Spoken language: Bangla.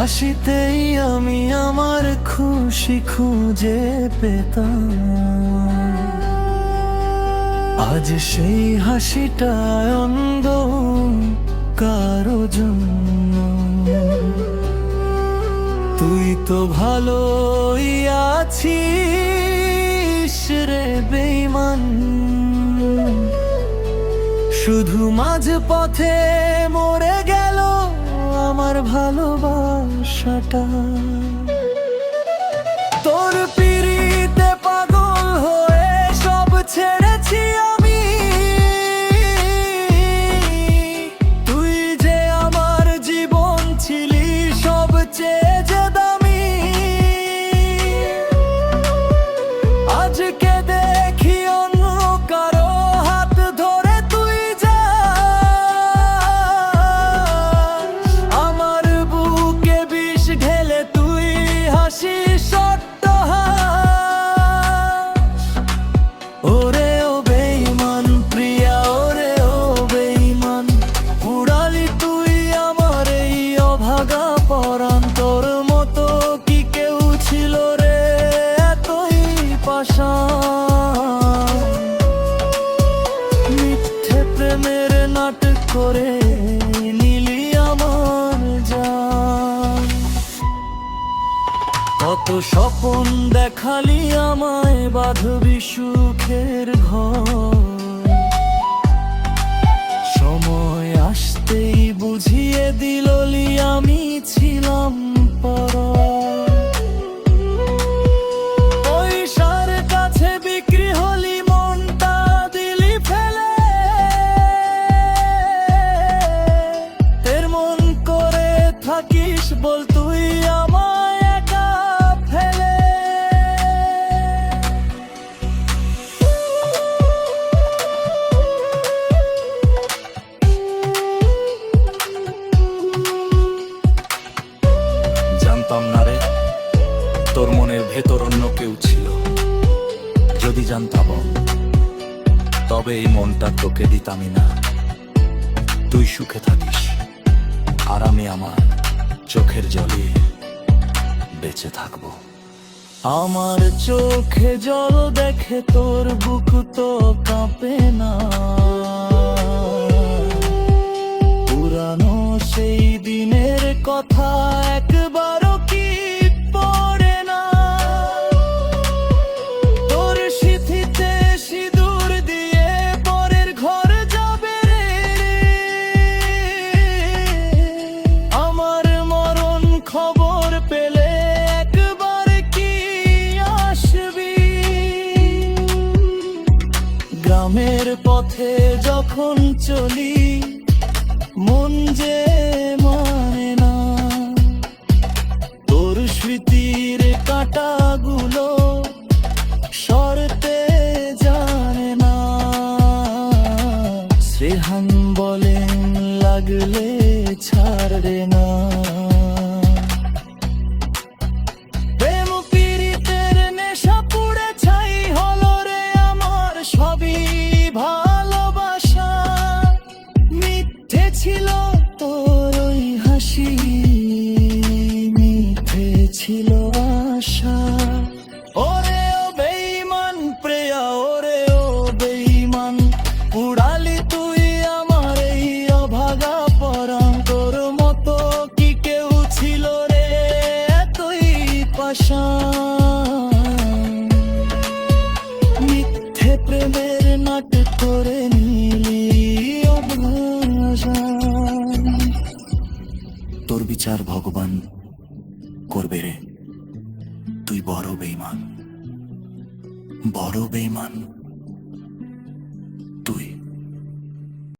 হাসিতেই আমি আমার খুশি খুঁজে পেতাম। আজ সেই হাসিটা অন্ধ কারও জন্য। তুই তো ভালোই আছিস রে বেইমান শুধু মাঝ পথে মরে গেল আমার ভালোবাসাটা তোর মিথ্যে প্রেমের নাটক করে নিলি আমার স্বপন দেখালি আমায় বাঁধবি সুখের ঘর। জানতাম না রে। তোর মনের ভেতর অন্য কেউ ছিল। যদি জানতাম, তবে এই মনটা তোকে দিতামই না। তুই সুখে থাকিস আর আমি আমার চোখের জলে বেঁচে থাকব। আমার চোখে জল দেখে তোর বুক তো কাঁপে না। গ্রামের পথে যখন চলি, মন যে মানে না। তোর স্মৃতির কাটাগুলো সরতে জানে না। শ্রেহান বলেন লাগলে ছাড়বে না। ছিল তোর ওই হাসি মিথ্যে ছিল আশা। ওরে ও বেইমান প্রিয়া, ওরে ও বেইমান উড়ালি তুই আমার এই অভাগা পরাণ। তোর মতো কি কেউ ছিল রে, এতই পাশান বিচার ভগবান করবে রে। তুই বড় বেইমান বড় বেইমান